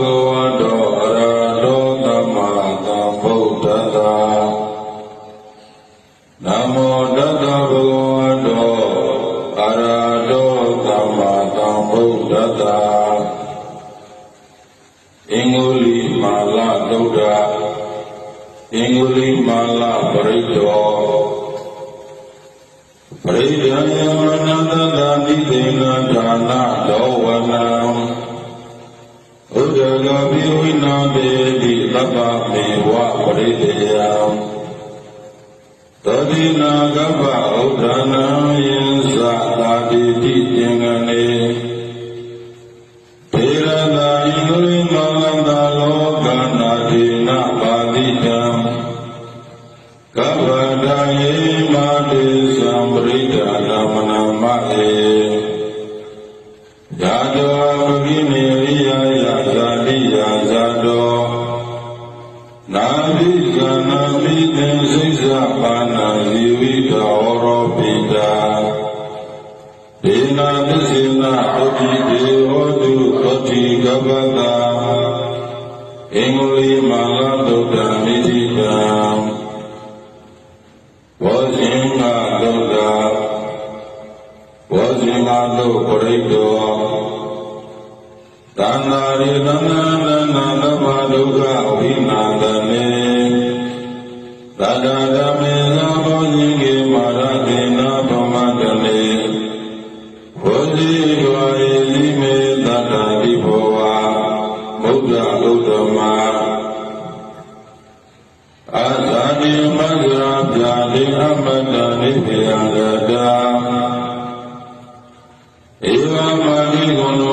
ဘဝတောအရဟတောသမ္မာသမ္ဗုဒ္ဓတ္တနမောတတ္တဘဂဝတောအရဟတောသမ္မာသမ္ဗုဒ္ဓတ္တအင်္ဂုလိမာလသုဒ္ဓအင်္ဂုလိမာလပရိတောပရိဒယမနတတ္တနိသေနဌာနလောဝနံ ဥဒ္ဒဂပိဝိနာတေတိသဗ္ဗမေဝပရိတေယံသောတိနာကပ္ပဥဒ္ဒနာယံသာတာတိတိသင်္ကနေသေရတာဣန္ဒြိမလန္တာလောကနာတိနာပါတိတံ စ္စေနာအတိတေဟောတုအတိကပ္ပတာအင်္ဂလိမာလသုတ္တမိတိတံဘောဇင်္ဂသုတ္တဘောဇင်မာတုပရိတောသန္တာရိသနန္တနာသမဒုက္ခဝိနာတမေသတ္တ အာသာတိမဂ္ဂရာပြာလိအမတ္တနိဗ္ဗယံရတာဧဝမာတိကုဏု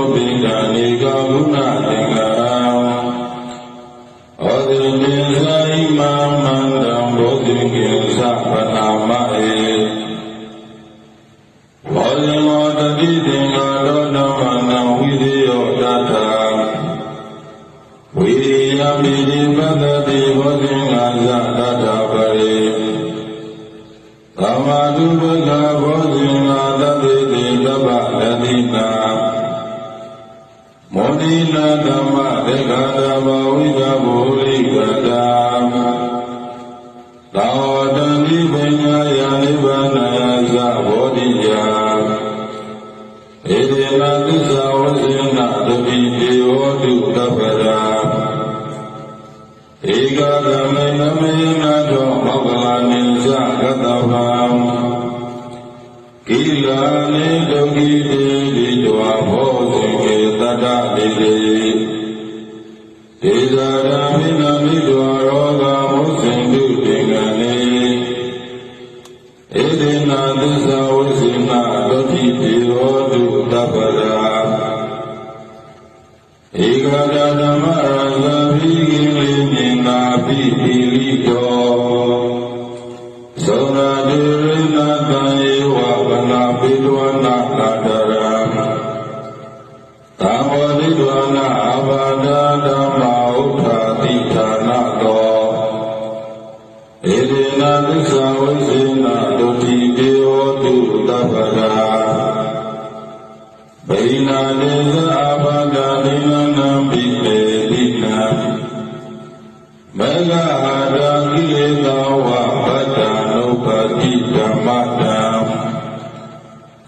ရိသမ္မာဒုဗ္ဗကဘောဇင်္ဂာတတိတိတဗ္ဗလတိနာမောဒိနာဓမ္မဒေဂန္တဘဝိကဘူရိကတာသာဝတံဒီပညာယာနိဗ္ဗာနယသဘောဓိ ကတဗံကိလာနေဒုက္ခိတေတိတဝဘောဇိကေတတ္တတိတေဒေဇာရမိနမိတဝရောဂမုစင်တုတေကနေဧဒေနာသစ္စာဝဇိနာဒုက္ခိတေဟောတုတပ္ပရာ သောနာ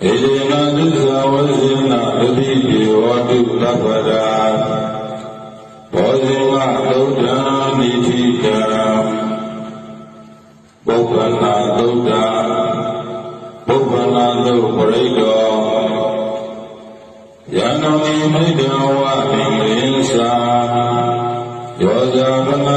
ဧဒေနာသစ္စာဝဇိနာတတိတိဟောတုတပ္ပရာဘောဇိဝသုဒ္ဓံနိတိတံပုဗ္ဗနာသုဒ္ဓပုဗ္ဗနာသုပရိတောယန္တောမိမိတံဝအင်္ဂလိသာယောဇာဗနာ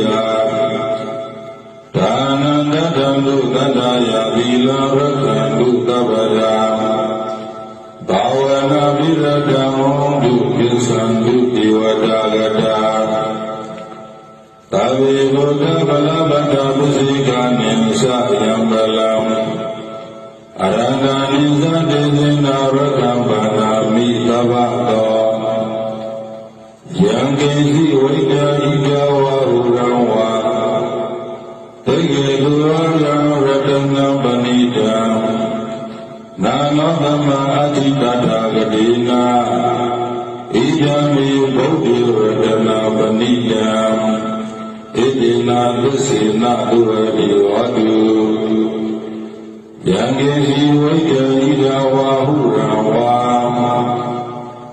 ယဒါနန္တတံတုသတ္တယာသီလရက္ခန္တုသဗ္ဗရာဘာဝနာပိရတံဟောတုပိသံတုဒေဝတာဂတာသာဝေဘုဒ္ဓဗလဗတ္တပုစိကနိသယံပလံအရဟံနိသတေဇေနာရကံပါ နာနောသမအတိတထာဂတိနာဣဒံမေဗုဒ္ဓေရတနာပဏိတံဣတိနာသစ္စေနတုဝတိဝတုယံကေစီဝိတ္တဣဒဝါဟုရံဝါ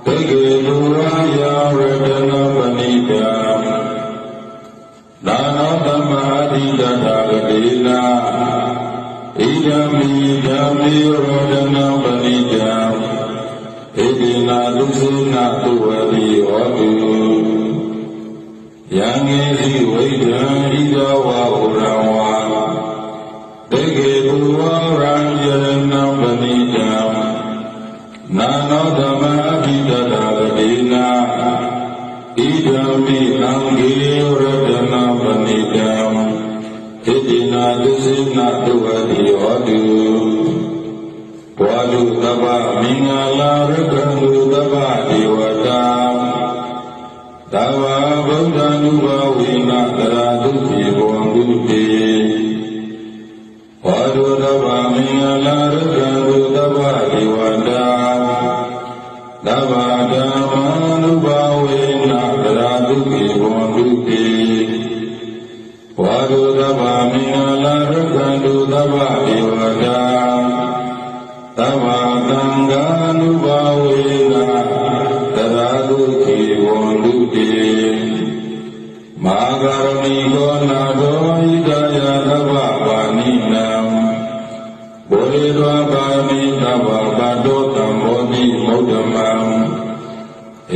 တကေလူရာယရတနာပဏိတံဒါနောသမ္မာတိတထာဂတိနာ ဣဒံမိဓမ္မေရတနာပဏိတံဣတိနာလူစုနာတုဝတိဟောတုယံငေစီဝိဒံ တိနာသစ္စေနတုဝတိဟောတုဘဝတုတပ္ပမင်္ဂလာရကံတုတပ္ပဒေဝတာသဗ္ဗဗုဒ္ဓ ानु ဘဝိနတရာတုတိဘောတုတိ ရက္ခန္တုသဗ္ဗဒေဝတာသဗ္ဗသံဃာနုဘာဝေနတရာတုကေဘဝန္တုတေမာဂရဏီကောနာတောဣဒယသဗ္ဗပါဏိနံဘောလေသောပါမိသဗ္ဗပါတောတံဘောတိမௌဒ္ဓမံ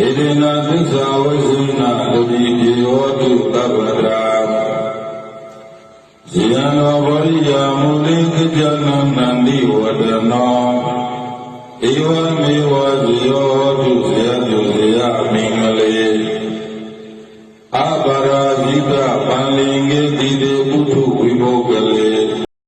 ဧဒေနာသစ္စာဝိသုနာတတိတိဟောတုသဗ္ဗရာဇိ ယံသောဗောရိယာမူလိကကြနန္တိဝဒနောဧဝမေဝဇိယော